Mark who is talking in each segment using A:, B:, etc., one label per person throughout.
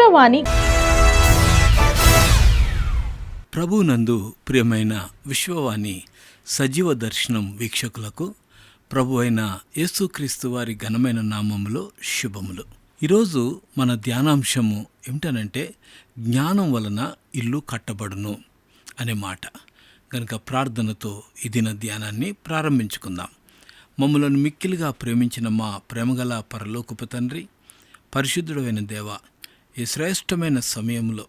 A: విశ్వవాణి
B: ప్రభునందు ప్రియమైన విశ్వవాణి సజీవ దర్శనం వీక్షకులకు ప్రభు అయిన యేసుక్రీస్తు వారి ఘనమైన నామములో శుభములు. ఈరోజు మన ధ్యానాంశము ఏమిటనంటే జ్ఞానం వలన ఇల్లు కట్టబడును అనే మాట. గనుక ప్రార్థనతో ఈ దిన ధ్యానాన్ని ప్రారంభించుకుందాం. మమ్మలను మిక్కిలిగా ప్రేమించిన మా ప్రేమగల పరలోకపు తండ్రి పరిశుద్ధుడైన దేవ ఈ శ్రేష్టమైన సమయంలో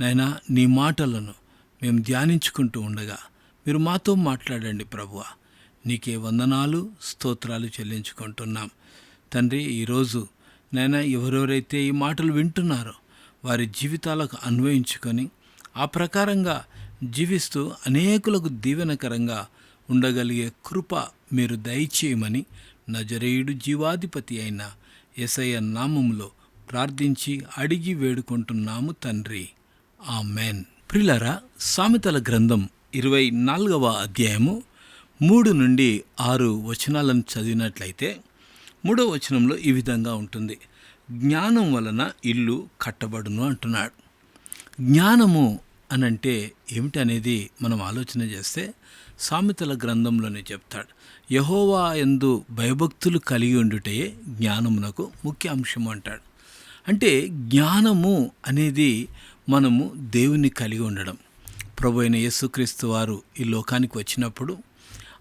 B: నైనా నీ మాటలను మేము ధ్యానించుకుంటూ ఉండగా మీరు మాతో మాట్లాడండి ప్రభువ. నీకే వందనాలు స్తోత్రాలు చెల్లించుకుంటున్నాం. తండ్రి ఈరోజు నైనా ఎవరెవరైతే ఈ మాటలు వింటున్నారో వారి జీవితాలకు అన్వయించుకొని ఆ ప్రకారంగా జీవిస్తూ అనేకులకు దీవెనకరంగా ఉండగలిగే కృప మీరు దయచేయమని నజరేయుడు జీవాధిపతి అయిన ఎసయ్య నామములో ప్రార్థించి అడిగి వేడుకుంటున్నాము తండ్రి. ఆ మేన్ ప్రిలరా సామెతల గ్రంథం ఇరవై నాలుగవ అధ్యాయము మూడు నుండి ఆరు వచనాలను చదివినట్లయితే మూడవ వచనంలో ఈ విధంగా ఉంటుంది. జ్ఞానం వలన ఇల్లు కట్టబడును అంటున్నాడు. జ్ఞానము అనంటే ఏమిటనేది మనం ఆలోచన చేస్తే సామెతల గ్రంథంలోనే చెప్తాడు. యహోవా ఎందు భయభక్తులు కలిగి ఉండుటే జ్ఞానమునకు ముఖ్య అంశం అంటాడు. అంటే జ్ఞానము అనేది మనము దేవుని కలిగి ఉండడం. ప్రభు అయిన యేసుక్రీస్తు వారు ఈ లోకానికి వచ్చినప్పుడు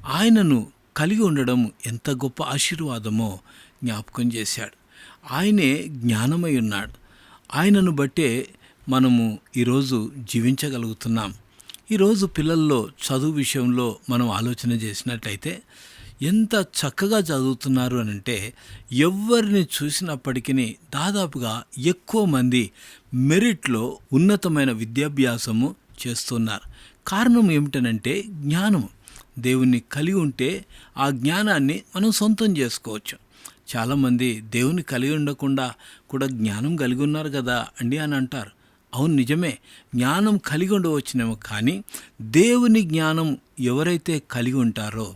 B: ఆయనను కలిగి ఉండడం ఎంత గొప్ప ఆశీర్వాదమో జ్ఞాపకం చేశాడు. ఆయనే జ్ఞానమై ఉన్నాడు. ఆయనను బట్టే మనము ఈరోజు జీవించగలుగుతున్నాం. ఈరోజు పిల్లల్లో చదువు విషయంలో మనం ఆలోచన చేసినట్లయితే ఎంత చక్కగా చదువుతున్నారు అని అంటే ఎవరిని చూసినప్పటికీ దాదాపుగా ఎక్కువ మంది మెరిట్లో ఉన్నతమైన విద్యాభ్యాసము చేస్తున్నారు. కారణం ఏమిటనంటే జ్ఞానం దేవుణ్ణి కలిగి ఉంటే ఆ జ్ఞానాన్ని మనం సొంతం చేసుకోవచ్చు. చాలామంది దేవుని కలిగి ఉండకుండా కూడా జ్ఞానం కలిగి ఉన్నారు కదా అండి అని అంటారు. అవును నిజమే. జ్ఞానం కలిగి ఉండవచ్చునేమో కానీ దేవుని జ్ఞానం ఎవరైతే కలిగి ఉంటారో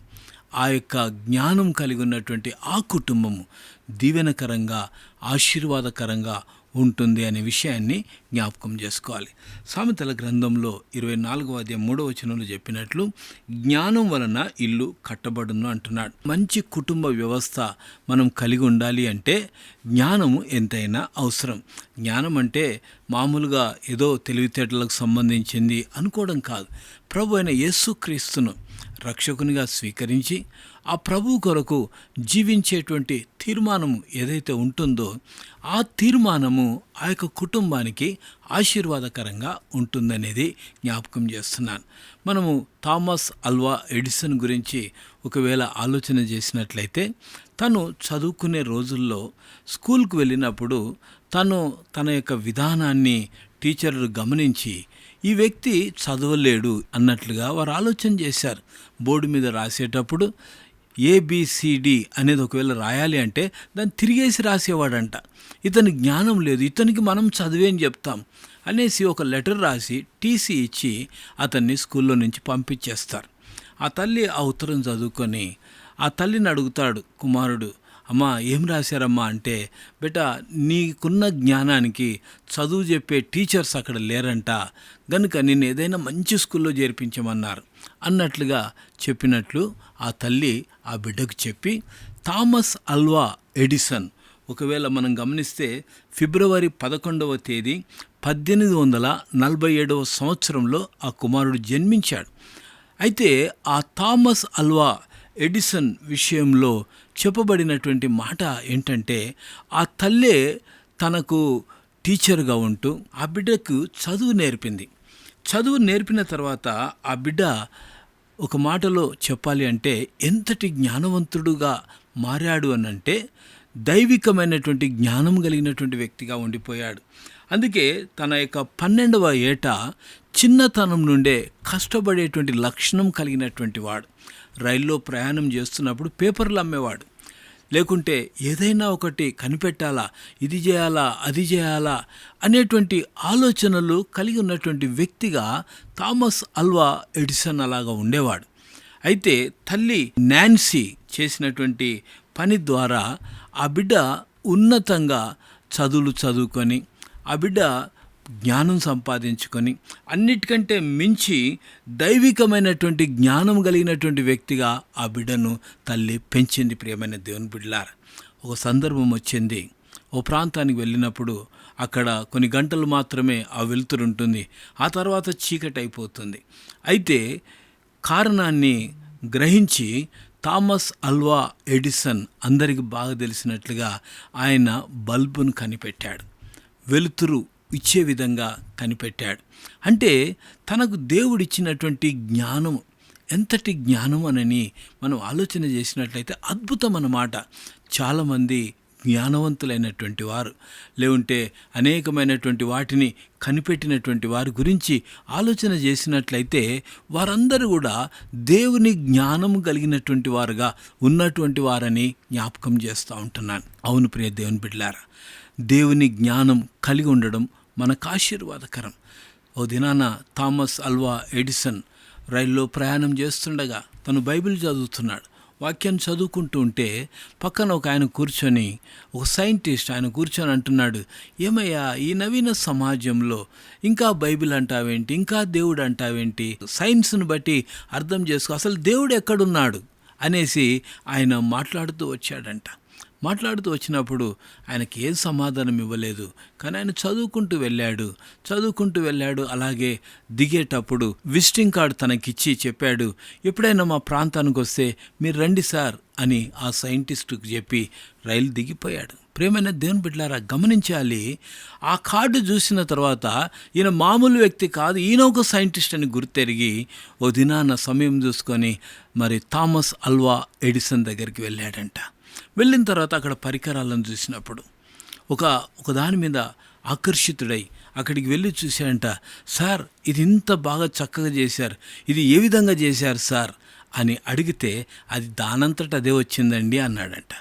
B: ఆ యొక్క జ్ఞానం కలిగి ఉన్నటువంటి ఆ కుటుంబము దీవెనకరంగా ఆశీర్వాదకరంగా ఉంటుంది అనే విషయాన్ని జ్ఞాపకం చేసుకోవాలి. సామెతల గ్రంథంలో ఇరవై నాలుగవ అధ్యాయం మూడవ వచనంలో చెప్పినట్లు జ్ఞానం వలన ఇల్లు కట్టబడును అంటున్నాడు. మంచి కుటుంబ వ్యవస్థ మనం కలిగి ఉండాలి అంటే జ్ఞానము ఎంతైనా అవసరం. జ్ఞానం అంటే మామూలుగా ఏదో తెలివితేటలకు సంబంధించింది అనుకోవడం కాదు. ప్రభు అయిన యేసుక్రీస్తును రక్షకునిగా స్వీకరించి ఆ ప్రభు కొరకు జీవించేటువంటి తీర్మానము ఏదైతే ఉంటుందో ఆ తీర్మానము ఆ యొక్క కుటుంబానికి ఆశీర్వాదకరంగా ఉంటుందనేది జ్ఞాపకం చేస్తున్నాను. మనము థామస్ అల్వా ఎడిసన్ గురించి ఒకవేళ ఆలోచన చేసినట్లయితే తను చదువుకునే రోజుల్లో స్కూల్కు వెళ్ళినప్పుడు తను తన యొక్క విధానాన్ని టీచర్లు గమనించి ఈ వ్యక్తి చదవలేడు అన్నట్లుగా వారు ఆలోచన చేశారు. బోర్డు మీద రాసేటప్పుడు ఏబిసిడి అనేది ఒకవేళ రాయాలి అంటే దాన్ని తిరిగేసి రాసేవాడంట. ఇతని జ్ఞానం లేదు ఇతనికి మనం చదివేం చెప్తాం అనేసి ఒక లెటర్ రాసి టీసీ ఇచ్చి అతన్ని స్కూల్లో నుంచి పంపించేస్తారు. ఆ తల్లి ఆ ఉత్తరం చదువుకొని ఆ తల్లిని అడుగుతాడు కుమారుడు అమ్మా ఏం రాశారమ్మా అంటే బేట నీకున్న జ్ఞానానికి చదువు చెప్పే టీచర్స్ అక్కడ లేరంట. గనుక నేను ఏదైనా మంచి స్కూల్లో చేర్పించమన్నారు. అన్నట్లుగా చెప్పినట్లు ఆ తల్లి ఆ బిడ్డకు చెప్పి థామస్ అల్వా ఎడిసన్ ఒకవేళ మనం గమనిస్తే ఫిబ్రవరి పదకొండవ తేదీ పద్దెనిమిది వందల నలభై ఏడవ సంవత్సరంలో ఆ కుమారుడు జన్మించాడు. అయితే ఆ థామస్ అల్వా ఎడిసన్ విషయంలో చెప్పబడినటువంటి మాట ఏంటంటే ఆ తల్లే తనకు టీచర్గా ఉంటూ ఆ బిడ్డకు చదువు నేర్పింది. చదువు నేర్పిన తర్వాత ఆ బిడ్డ ఒక మాటలో చెప్పాలి అంటే ఎంతటి జ్ఞానవంతుడుగా మారాడు అనంటే దైవికమైనటువంటి జ్ఞానం కలిగినటువంటి వ్యక్తిగా ఉండిపోయాడు. అందుకే తన యొక్క పన్నెండవ ఏట చిన్నతనం నుండే కష్టపడేటువంటి లక్షణం కలిగినటువంటి వాడు. రైల్లో ప్రయాణం చేస్తున్నప్పుడు పేపర్లు అమ్మేవాడు. లేకుంటే ఏదైనా ఒకటి కనిపెట్టాలా ఇది చేయాలా అది చేయాలా అనేటువంటి ఆలోచనలు కలిగి ఉన్నటువంటి వ్యక్తిగా థామస్ అల్వా ఎడిసన్ అలాగా ఉండేవాడు. అయితే తల్లి నాన్సీ చేసినటువంటి పని ద్వారా ఆ బిడ్డ ఉన్నతంగా చదువులు చదువుకొని ఆ బిడ్డ జ్ఞానం సంపాదించుకొని అన్నిటికంటే మించి దైవికమైనటువంటి జ్ఞానం కలిగినటువంటి వ్యక్తిగా ఆ బిడ్డను తల్లి పెంచింది ప్రియమైన దేవుని బిడ్డలార. ఒక సందర్భం వచ్చింది. ఓ ప్రాంతానికి వెళ్ళినప్పుడు అక్కడ కొన్ని గంటలు మాత్రమే ఆ వెలుతురు ఉంటుంది. ఆ తర్వాత చీకటి అయిపోతుంది అయితే కారణాన్ని గ్రహించి థామస్ అల్వా ఎడిసన్ అందరికీ బాగా తెలిసినట్లుగా ఆయన బల్బును కనిపెట్టాడు. వెలుతురు ఇచ్చే విధంగా కనిపెట్టాడు. అంటే తనకు దేవుడిచ్చినటువంటి జ్ఞానం ఎంతటి జ్ఞానం అనని మనం ఆలోచన చేసినట్లయితే అద్భుతం అన్నమాట చాలామంది జ్ఞానవంతులైనటువంటి వారు లేకుంటే అనేకమైనటువంటి వాటిని కనిపెట్టినటువంటి వారి గురించి ఆలోచన చేసినట్లయితే వారందరూ కూడా దేవుని జ్ఞానం కలిగినటువంటి వారుగా ఉన్నటువంటి వారని జ్ఞాపకం చేస్తూ ఉంటున్నాను. అవును ప్రియ దేవుని బిడ్డలారా దేవుని జ్ఞానం కలిగి ఉండడం మనకు ఆశీర్వాదకరం. ఓ దినాన థామస్ అల్వా ఎడిసన్ రైల్లో ప్రయాణం చేస్తుండగా తను బైబిల్ చదువుతున్నాడు. వాక్యాన్ని చదువుకుంటూ ఉంటే పక్కన ఒక ఆయన కూర్చొని ఒక సైంటిస్ట్ ఆయన కూర్చొని అంటున్నాడు ఏమయ్యా ఈ నవీన సమాజంలో ఇంకా బైబిల్ అంటావేంటి? ఇంకా దేవుడు అంటావేంటి? సైన్స్ను బట్టి అర్థం చేసుకో అసలు దేవుడు ఎక్కడున్నాడు? అనేసి ఆయన మాట్లాడుతూ వచ్చాడంట. మాట్లాడుతూ వచ్చినప్పుడు ఆయనకి ఏం సమాధానం ఇవ్వలేదు. కానీ ఆయన చదువుకుంటూ వెళ్ళాడు. చదువుకుంటూ వెళ్ళాడు. అలాగే దిగేటప్పుడు విజిటింగ్ కార్డు తనకిచ్చి చెప్పాడు. ఎప్పుడైనా మా ప్రాంతానికి వస్తే మీరు రండి సార్ అని ఆ సైంటిస్టుకు చెప్పి రైలు దిగిపోయాడు. ప్రేమైన దేవుని బిడ్డలారా గమనించాలి. ఆ కార్డు చూసిన తర్వాత ఈయన మామూలు వ్యక్తి కాదు ఈయన ఒక సైంటిస్ట్ అని గుర్తెరిగి ఓ దినాన సమయం చూసుకొని మరి థామస్ అల్వా ఎడిసన్ దగ్గరికి వెళ్ళాడంట. వెళ్ళిన తర్వాత అక్కడ పరికరాలను చూసినప్పుడు ఒక ఒక దాని మీద ఆకర్షితుడై అక్కడికి వెళ్ళి చూశాడంట సార్ ఇది ఇంత బాగా చక్కగా చేశారు. ఇది ఏ విధంగా చేశారు సార్? అని అడిగితే అది దానంతట అదే వచ్చిందండి అన్నాడంట.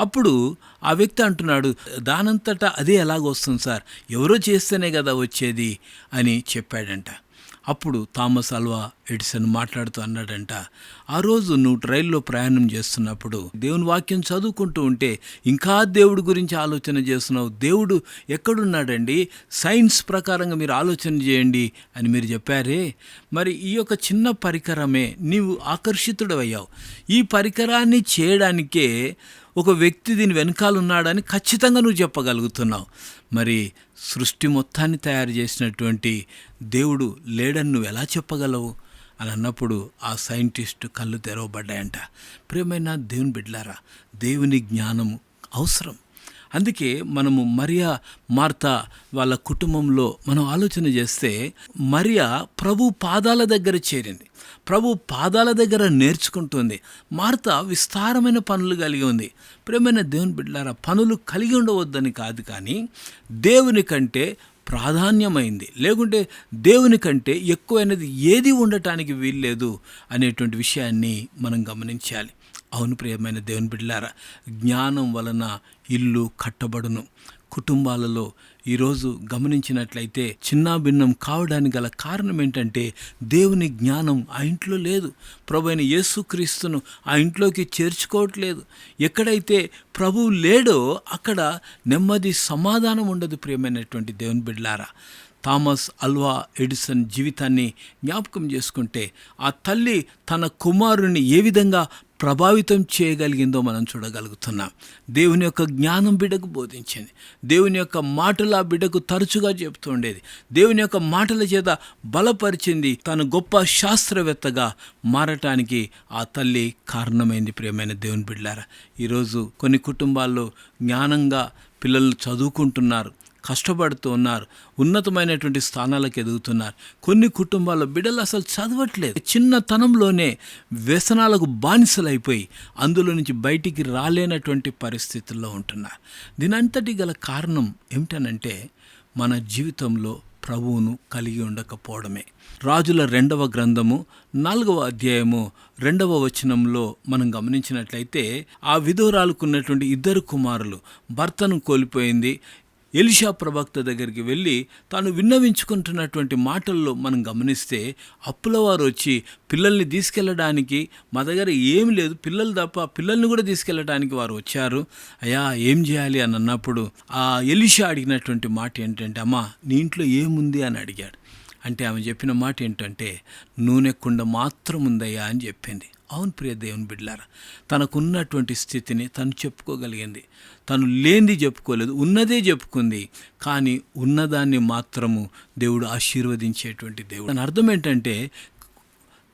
B: అప్పుడు ఆ వ్యక్తి అంటున్నాడు దానంతట అదే ఎలాగొస్తుంది సార్? ఎవరో చేస్తేనే కదా వచ్చేది అని చెప్పాడంట. అప్పుడు థామస్ అల్వా ఎడిసన్ మాట్లాడుతూ అన్నాడంట ఆ రోజు నువ్వు ట్రైల్లో ప్రయాణం చేస్తున్నప్పుడు దేవుని వాక్యం చదువుకుంటూ ఉంటే ఇంకా దేవుడి గురించి ఆలోచన చేస్తున్నావు. దేవుడు ఎక్కడున్నాడండి? సైన్స్ ప్రకారంగా మీరు ఆలోచన చేయండి అని మీరు చెప్పారే. మరి ఈ యొక్క చిన్న పరికరమే నీవు ఆకర్షితుడవయ్యావు. ఈ పరికరాన్ని చేయడానికే ఒక వ్యక్తి దీని వెనకాల ఉన్నాడని ఖచ్చితంగా నువ్వు చెప్పగలుగుతున్నావు. మరి సృష్టి మొత్తాన్ని తయారు చేసినటువంటి దేవుడు లేడని నువ్వు ఎలా చెప్పగలవు? అని అన్నప్పుడు ఆ సైంటిస్ట్ కళ్ళు తెరవబడ్డాయంట. ప్రియమైన దేవుని బిడ్లారా దేవుని జ్ఞానం అవసరం. అందుకే మనము మరియా మార్త వాళ్ళ కుటుంబంలో మనం ఆలోచన చేస్తే మరియా ప్రభు పాదాల దగ్గర చేరింది. ప్రభు పాదాల దగ్గర నేర్చుకుంటుంది. మార్త విస్తారమైన పనులు కలిగి ఉంది. ప్రేమైన దేవుని బిడ్డలారా పనులు కలిగి ఉండవద్దని కాదు కానీ దేవుని కంటే ప్రాధాన్యమైంది. లేకుంటే దేవుని కంటే ఎక్కువైనది ఏది ఉండటానికి వీల్లేదు అనేటువంటి విషయాన్ని మనం గమనించాలి. అవును ప్రియమైన దేవుని బిడ్డలారా జ్ఞానం వలన ఇల్లు కట్టబడును. కుటుంబాలలో ఈరోజు గమనించినట్లయితే చిన్న భిన్నం కావడానికి గల కారణం ఏంటంటే దేవుని జ్ఞానం ఆ ఇంట్లో లేదు. ప్రభు అయిన యేసుక్రీస్తును ఆ ఇంట్లోకి చేర్చుకోవట్లేదు. ఎక్కడైతే ప్రభువు లేడో అక్కడ నెమ్మది సమాధానం ఉండదు ప్రియమైనటువంటి దేవుని బిడ్డలారా. థామస్ అల్వా ఎడిసన్ జీవితాన్ని జ్ఞాపకం చేసుకుంటే ఆ తల్లి తన కుమారుని ఏ విధంగా ప్రభావితం చేయగలిగిందో మనం చూడగలుగుతున్నాం. దేవుని యొక్క జ్ఞానం బిడ్డకు బోధించింది. దేవుని యొక్క మాటలు ఆ బిడ్డకు తరచుగా చెప్తూ ఉండేది. దేవుని యొక్క మాటల చేత బలపరిచింది తను గొప్ప శాస్త్రవేత్తగా మారటానికి ఆ తల్లి కారణమైంది ప్రియమైన దేవుని బిడ్డారా ఈరోజు కొన్ని కుటుంబాల్లో జ్ఞానంగా పిల్లలు చదువుకుంటున్నారు. కష్టపడుతూ ఉన్నారు. ఉన్నతమైనటువంటి స్థానాలకు ఎదుగుతున్నారు. కొన్ని కుటుంబాల్లో బిడ్డలు అసలు చదవట్లేదు. చిన్నతనంలోనే వ్యసనాలకు బానిసలైపోయి అందులో నుంచి బయటికి రాలేనటువంటి పరిస్థితుల్లో ఉంటున్నారు. దీనంతటి గల కారణం ఏమిటనంటే మన జీవితంలో ప్రభువును కలిగి ఉండకపోవడమే. రాజుల రెండవ గ్రంథము నాలుగవ అధ్యాయము రెండవ వచనంలో మనం గమనించినట్లయితే ఆ విధురాలకు ఉన్నటువంటి ఇద్దరు కుమారులు భర్తను కోల్పోయింది ఎలిషా ప్రవక్త దగ్గరికి వెళ్ళి తాను విన్నవించుకుంటున్నటువంటి మాటల్లో మనం గమనిస్తే అప్పుల వారు వచ్చి పిల్లల్ని తీసుకెళ్ళడానికి మా దగ్గర ఏం లేదు పిల్లలు తప్ప పిల్లల్ని కూడా తీసుకెళ్ళడానికి వారు వచ్చారు. అయ్యా ఏం చేయాలి అని అన్నప్పుడు ఆ ఎలిషా అడిగినటువంటి మాట ఏంటంటే అమ్మా నీ ఇంట్లో ఏముంది? అని అడిగాడు. అంటే ఆమె చెప్పిన మాట ఏంటంటే నూనె కుండ మాత్రం ఉందయ్యా అని చెప్పింది. అవును ప్రియ దేవుని బిడ్లారా తనకున్నటువంటి స్థితిని తను చెప్పుకోగలిగింది. తను లేనిది చెప్పుకోలేదు ఉన్నదే చెప్పుకుంది. కానీ ఉన్నదాన్ని మాత్రము దేవుడు ఆశీర్వదించేటువంటి దేవుడు. దాని అర్థం ఏంటంటే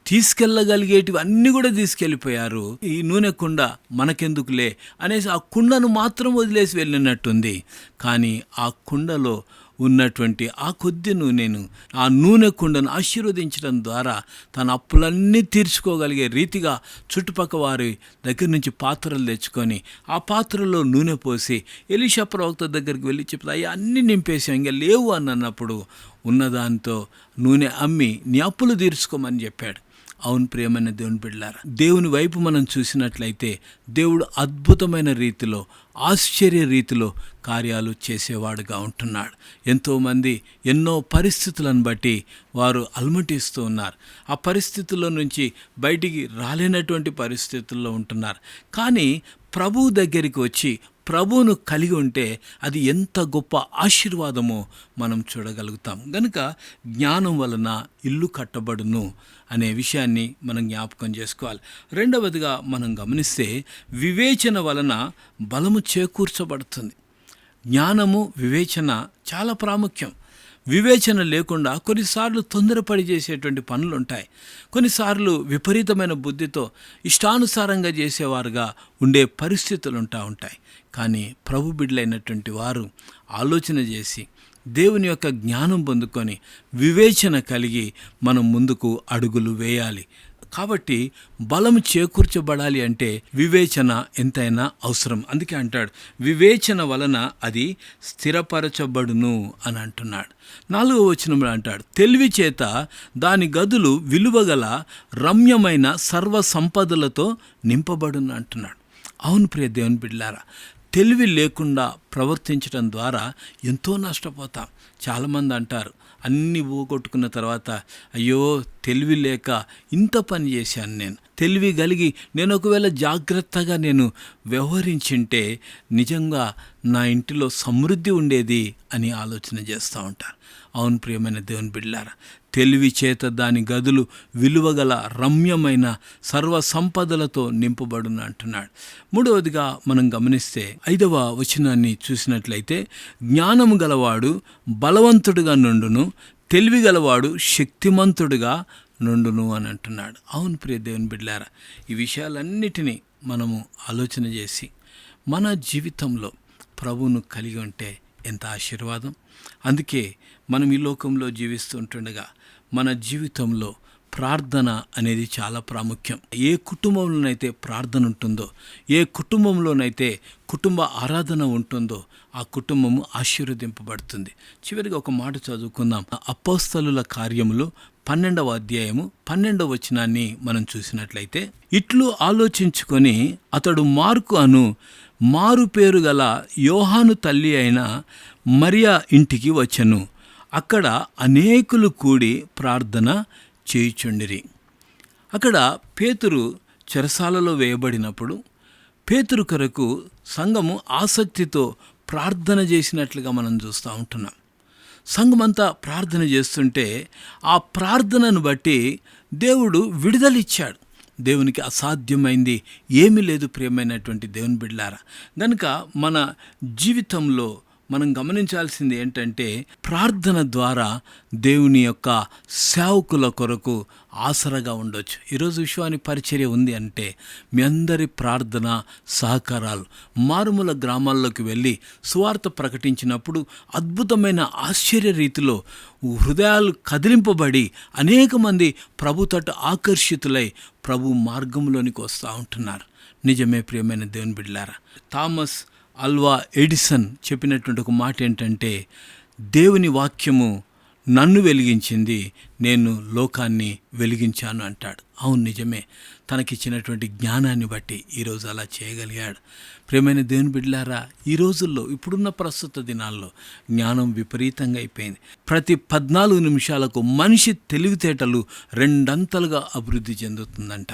B: తీసుకెళ్ళగలిగేటివి అన్నీ కూడా తీసుకెళ్ళిపోయారు. ఈ నూనె కుండ మనకెందుకులే అనేసి ఆ కుండను మాత్రం వదిలేసి వెళ్ళినట్టుంది. కానీ ఆ కుండలో ఉన్నటువంటి ఆ కొద్ది నూనెను ఆ నూనె కుండను ఆశీర్వదించడం ద్వారా తన అప్పులన్నీ తీర్చుకోగలిగే రీతిగా చుట్టుపక్క వారి దగ్గర నుంచి పాత్రలు తెచ్చుకొని ఆ పాత్రలో నూనె పోసి ఎలిషా ప్రవక్త దగ్గరికి వెళ్ళి చెప్తా అయ్యా అన్నీ నింపేసాం ఇంకా లేవు అని అన్నప్పుడు ఉన్నదాంతో నూనె అమ్మి నీ అప్పులు తీర్చుకోమని చెప్పాడు. అవును ప్రియమైన దేవుని బిడ్డారా దేవుని వైపు మనం చూసినట్లయితే దేవుడు అద్భుతమైన రీతిలో ఆశ్చర్య రీతిలో కార్యాలు చేసేవాడుగా ఉంటున్నాడు. ఎంతోమంది ఎన్నో పరిస్థితులను బట్టి వారు అల్మటిస్తూ ఉన్నారు. ఆ పరిస్థితుల్లో నుంచి బయటికి రాలేనటువంటి పరిస్థితుల్లో ఉంటున్నారు. కానీ ప్రభువు దగ్గరికి వచ్చి ప్రభువును కలిగి ఉంటే అది ఎంత గొప్ప ఆశీర్వాదమో మనం చూడగలుగుతాం. గనుక జ్ఞానం వలన ఇల్లు కట్టబడును అనే విషయాన్ని మనం జ్ఞాపకం చేసుకోవాలి. రెండవదిగా మనం గమనిస్తే వివేచన వలన బలము చేకూర్చబడుతుంది. జ్ఞానము వివేచన చాలా ప్రాముఖ్యం. వివేచన లేకుండా కొన్నిసార్లు తొందరపడి చేసేటువంటి పనులు ఉంటాయి కొన్నిసార్లు విపరీతమైన బుద్ధితో ఇష్టానుసారంగా చేసేవారుగా ఉండే పరిస్థితులు ఉంటా ఉంటాయి. కానీ ప్రభు బిడ్డలైనటువంటి వారు ఆలోచన చేసి దేవుని యొక్క జ్ఞానం పొందుకొని వివేచన కలిగి మనం ముందుకు అడుగులు వేయాలి. కాబట్టి బలం చేకూర్చబడాలి అంటే వివేచన ఎంతైనా అవసరం. అందుకే అంటాడు వివేచన వలన అది స్థిరపరచబడును అని అంటున్నాడు. నాలుగో వచనంలో అంటాడు తెలివి చేత దాని గదులు విలువగల రమ్యమైన సర్వ సంపదలతో నింపబడును అంటున్నాడు. అవును ప్రియ దేవుని బిడ్లారా తెలివి లేకుండా ప్రవర్తించడం ద్వారా ఎంతో నష్టపోతాం. చాలామంది అంటారు అన్నీ పోగొట్టుకున్న తర్వాత అయ్యో తెలివి లేక ఇంత పని చేశాను నేను. తెలివి కలిగి నేను ఒకవేళ జాగ్రత్తగా నేను వ్యవహరించింటే నిజంగా నా ఇంటిలో సమృద్ధి ఉండేది అని ఆలోచన చేస్తూ ఉంటారు. అవును ప్రియమైన దేవుని బిడ్డారా తెలివి చేత దాని గదులు విలువగల రమ్యమైన సర్వ సంపదలతో నింపబడును అంటున్నాడు. మూడవదిగా మనం గమనిస్తే ఐదవ వచనాన్ని చూసినట్లయితే జ్ఞానము గలవాడు బలవంతుడుగా నుండును తెలివి గలవాడు శక్తిమంతుడుగా నుండును అని అంటున్నాడు. అవును ప్రియ దేవుని బిడ్డారా ఈ విషయాలన్నిటినీ మనము ఆలోచన చేసి మన జీవితంలో ప్రభువును కలిగి ఉంటే ఎంత ఆశీర్వాదం. అందుకే మనం ఈ లోకంలో జీవిస్తుంటుండగా మన జీవితంలో ప్రార్థన అనేది చాలా ప్రాముఖ్యం. ఏ కుటుంబంలోనైతే ప్రార్థన ఉంటుందో ఏ కుటుంబంలోనైతే కుటుంబ ఆరాధన ఉంటుందో ఆ కుటుంబము ఆశీర్వదింపబడుతుంది. చివరిగా ఒక మాట చదువుకుందాం. అపోస్తలుల కార్యములు పన్నెండవ అధ్యాయము పన్నెండవ వచనాన్ని మనం చూసినట్లయితే ఇట్లు ఆలోచించుకొని అతడు మార్కు అను మారు పేరు గల యోహాను తల్లి అయిన మరియా ఇంటికి వచ్చను. అక్కడ అనేకులు కూడి ప్రార్థన చేయుచుండిరి. అక్కడ పేతురు చెరసాలలో వేయబడినప్పుడు పేతురు కొరకు సంఘము ఆసక్తితో ప్రార్థన చేసినట్లుగా మనం చూస్తూ ఉంటున్నాం. సంఘమంతా ప్రార్థన చేస్తుంటే ఆ ప్రార్థనను బట్టి దేవుడు విడుదలిచ్చాడు. దేవునికి అసాధ్యమైంది ఏమీ లేదు ప్రియమైనటువంటి దేవుని బిడ్లారా గనుక మన జీవితంలో మనం గమనించాల్సింది ఏంటంటే ప్రార్థన ద్వారా దేవుని యొక్క సేవకుల కొరకు ఆసరగా ఉండొచ్చు. ఈరోజు విశ్వాని పరిచర్య ఉంది అంటే మీ అందరి ప్రార్థన సహకారాలు. మారుమూల గ్రామాల్లోకి వెళ్ళి సువార్త ప్రకటించినప్పుడు అద్భుతమైన ఆశ్చర్య రీతిలో హృదయాలు కదిలింపబడి అనేక మంది ప్రభు తట్టు ఆకర్షితులై ప్రభు మార్గంలోనికి వస్తూ ఉంటున్నారు. నిజమే ప్రియమైన దేవుని బిడ్లారా థామస్ అల్వా ఎడిసన్ చెప్పినటువంటి ఒక మాట ఏంటంటే దేవుని వాక్యము నన్ను వెలిగించింది నేను లోకాన్ని వెలిగించాను అంటాడు. అవును నిజమే. తనకిచ్చినటువంటి జ్ఞానాన్ని బట్టి ఈరోజు అలా చేయగలిగాడు. ప్రేమైన దేవుని బిడ్డలారా ఈ రోజుల్లో ఇప్పుడున్న ప్రస్తుత దినాల్లో జ్ఞానం విపరీతంగా అయిపోయింది. ప్రతి పద్నాలుగు నిమిషాలకు మనిషి తెలివితేటలు రెండంతలుగా అభివృద్ధి చెందుతుందంట.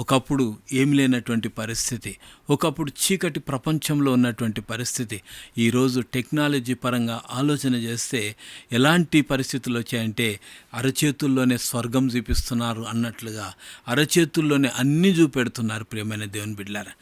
B: ఒకప్పుడు ఏమి లేనటువంటి పరిస్థితి ఒకప్పుడు చీకటి ప్రపంచంలో ఉన్నటువంటి పరిస్థితి. ఈరోజు టెక్నాలజీ పరంగా ఆలోచన చేస్తే ఎలాంటి పరిస్థితులు వచ్చాయంటే అరచేతుల్లోనే స్వర్గం చూపిస్తున్నారు అన్నట్లుగా అరచేతుల్లోనే అన్నీ చూపెడుతున్నారు ప్రియమైన దేవుని బిడ్డారా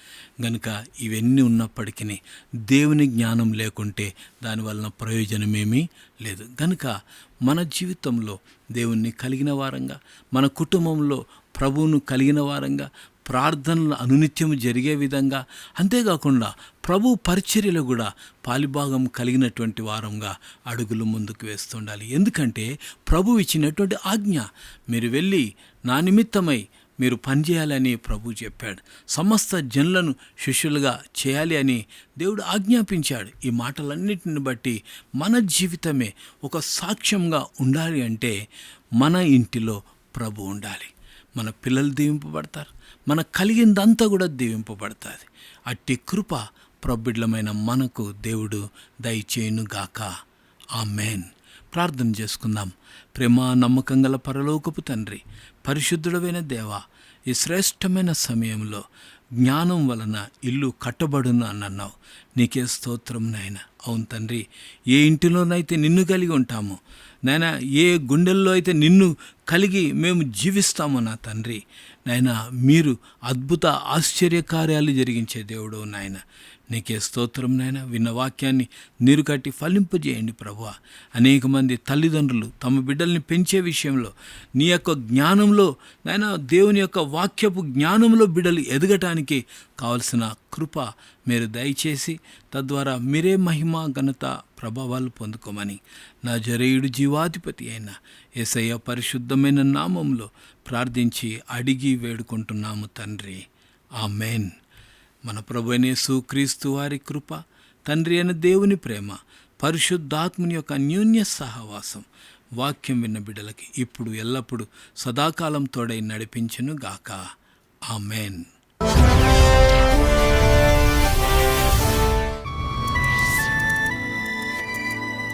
B: గనుక ఇవన్నీ ఉన్నప్పటికీ దేవుని జ్ఞానం లేకుంటే దానివలన ప్రయోజనమేమీ లేదు. గనుక మన జీవితంలో దేవుణ్ణి కలిగిన వారంగా మన కుటుంబంలో ప్రభువును కలిగిన వారంగా ప్రార్థనలు అనునిత్యం జరిగే విధంగా అంతేకాకుండా ప్రభు పరిచర్యలో కూడా పాలిభాగం కలిగినటువంటి వారంగా అడుగులు ముందుకు వేస్తుండాలి. ఎందుకంటే ప్రభు ఇచ్చినటువంటి ఆజ్ఞ మీరు వెళ్ళి నా నిమిత్తమై మీరు పనిచేయాలని ప్రభు చెప్పాడు. సమస్త జనులను శిష్యులుగా చేయాలి అని దేవుడు ఆజ్ఞాపించాడు. ఈ మాటలన్నిటిని బట్టి మన జీవితమే ఒక సాక్ష్యంగా ఉండాలి అంటే మన ఇంటిలో ప్రభు ఉండాలి. మన పిల్లలు దీవింపబడతారు. మనకు కలిగిందంతా కూడా దీవింపబడుతుంది. అట్టి కృప ప్రబిడ్లమైన మనకు దేవుడు దయచేయునుగాక. ఆ మేన్ ప్రార్థన చేసుకుందాం. ప్రేమ నమ్మకం గల పరలోకపు తండ్రి పరిశుద్ధుడమైన దేవ ఈ శ్రేష్టమైన సమయంలో జ్ఞానం వలన ఇల్లు కట్టబడును అని అన్నావు నీకే స్తోత్రం నాయన. అవును తండ్రి ఏ ఇంటిలోనైతే నిన్ను కలిగి ఉంటామో నాయన ఏ గుండెల్లో అయితే నిన్ను కలిగి మేము జీవిస్తామో నా తండ్రి నాయన మీరు అద్భుత ఆశ్చర్యకార్యాలు జరిగించే దేవుడు నాయన. నీకే స్తోత్రం నైనా విన్న వాక్యాన్ని నీరు కట్టి ఫలింపజేయండి ప్రభు అనేక మంది తల్లిదండ్రులు తమ బిడ్డల్ని పెంచే విషయంలో నీ యొక్క జ్ఞానంలో నాయన దేవుని యొక్క వాక్యపు జ్ఞానంలో బిడ్డలు ఎదగటానికి కావలసిన కృప మీరు దయచేసి తద్వారా మీరే మహిమ ఘనత ప్రభావాలు పొందుకోమని నా జరేయుడు జీవాధిపతి అయిన ఏసయ్య పరిశుద్ధమైన నామంలో ప్రార్థించి అడిగి వేడుకుంటున్నాము తండ్రి. ఆమెన్. మన ప్రభునేసు క్రీస్తు వారి కృప తండ్రి అయిన దేవుని ప్రేమ పరిశుద్ధాత్ముని యొక్క అన్యోన్య సహవాసం వాక్యం విన్న బిడ్డలకి ఇప్పుడు ఎల్లప్పుడూ సదాకాలం తోడై నడిపించును గాక ఆమెన్.